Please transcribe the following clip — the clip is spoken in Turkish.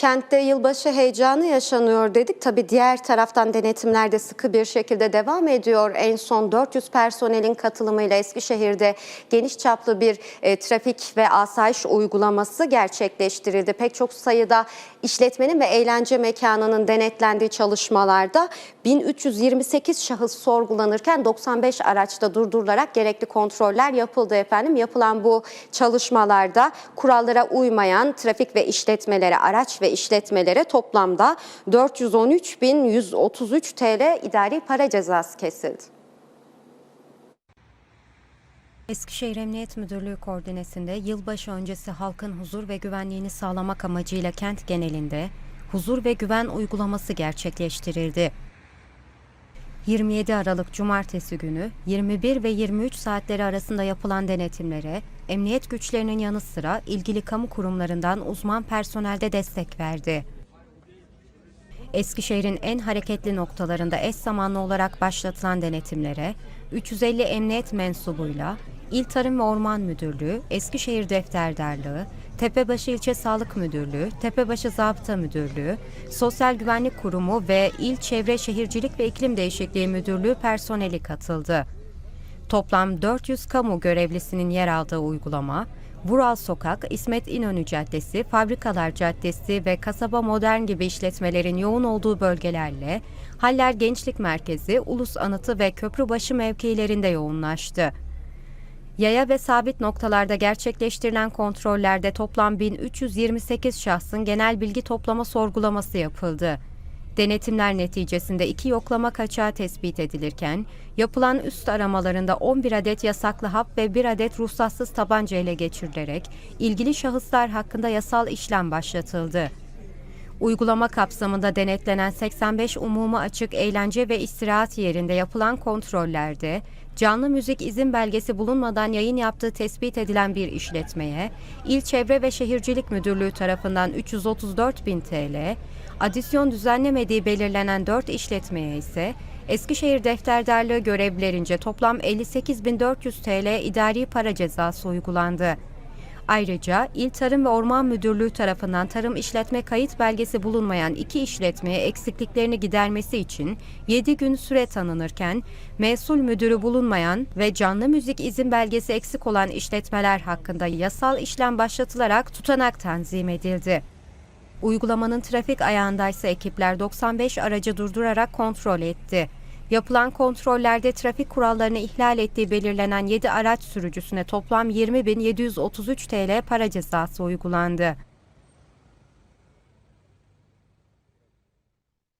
Kentte yılbaşı heyecanı yaşanıyor dedik. Tabii diğer taraftan denetimler de sıkı bir şekilde devam ediyor. En son 400 personelin katılımıyla Eskişehir'de geniş çaplı bir e, trafik ve asayiş uygulaması gerçekleştirildi. Pek çok sayıda işletmenin ve eğlence mekanının denetlendiği çalışmalarda 1328 şahıs sorgulanırken 95 araçta durdurularak gerekli kontroller yapıldı efendim. Yapılan bu çalışmalarda kurallara uymayan trafik ve işletmelere, araç ve işletmelere toplamda 413.133 TL idari para cezası kesildi. Eskişehir Emniyet Müdürlüğü koordinesinde yılbaşı öncesi halkın huzur ve güvenliğini sağlamak amacıyla kent genelinde huzur ve güven uygulaması gerçekleştirildi. 27 Aralık Cumartesi günü 21 ve 23 saatleri arasında yapılan denetimlere emniyet güçlerinin yanı sıra ilgili kamu kurumlarından uzman personel de destek verdi. Eskişehir'in en hareketli noktalarında eş zamanlı olarak başlatılan denetimlere 350 emniyet mensubuyla İl Tarım ve Orman Müdürlüğü, Eskişehir Defterdarlığı, Tepebaşı İlçe Sağlık Müdürlüğü, Tepebaşı Zabıta Müdürlüğü, Sosyal Güvenlik Kurumu ve İl Çevre Şehircilik ve İklim Değişikliği Müdürlüğü personeli katıldı. Toplam 400 kamu görevlisinin yer aldığı uygulama, Vural Sokak, İsmet İnönü Caddesi, Fabrikalar Caddesi ve Kasaba Modern gibi işletmelerin yoğun olduğu bölgelerle Haller Gençlik Merkezi, Ulus Anıtı ve Köprübaşı mevkilerinde yoğunlaştı. Yaya ve sabit noktalarda gerçekleştirilen kontrollerde toplam 1328 şahsın genel bilgi toplama sorgulaması yapıldı. Denetimler neticesinde iki yoklama kaçağı tespit edilirken, yapılan üst aramalarında 11 adet yasaklı hap ve 1 adet ruhsatsız tabanca ele geçirilerek ilgili şahıslar hakkında yasal işlem başlatıldı. Uygulama kapsamında denetlenen 85 umuma açık eğlence ve istirahat yerinde yapılan kontrollerde canlı müzik izin belgesi bulunmadan yayın yaptığı tespit edilen bir işletmeye İl Çevre ve Şehircilik Müdürlüğü tarafından 334 bin TL, adisyon düzenlemediği belirlenen 4 işletmeye ise Eskişehir Defterdarlığı görevlilerince toplam 58.400 TL idari para cezası uygulandı. Ayrıca İl Tarım ve Orman Müdürlüğü tarafından tarım işletme kayıt belgesi bulunmayan iki işletmeye eksikliklerini gidermesi için 7 gün süre tanınırken, mesul müdürü bulunmayan ve canlı müzik izin belgesi eksik olan işletmeler hakkında yasal işlem başlatılarak tutanak tanzim edildi. Uygulamanın trafik ayağındaysa ekipler 95 aracı durdurarak kontrol etti. Yapılan kontrollerde trafik kurallarını ihlal ettiği belirlenen 7 araç sürücüsüne toplam 20.733 TL para cezası uygulandı.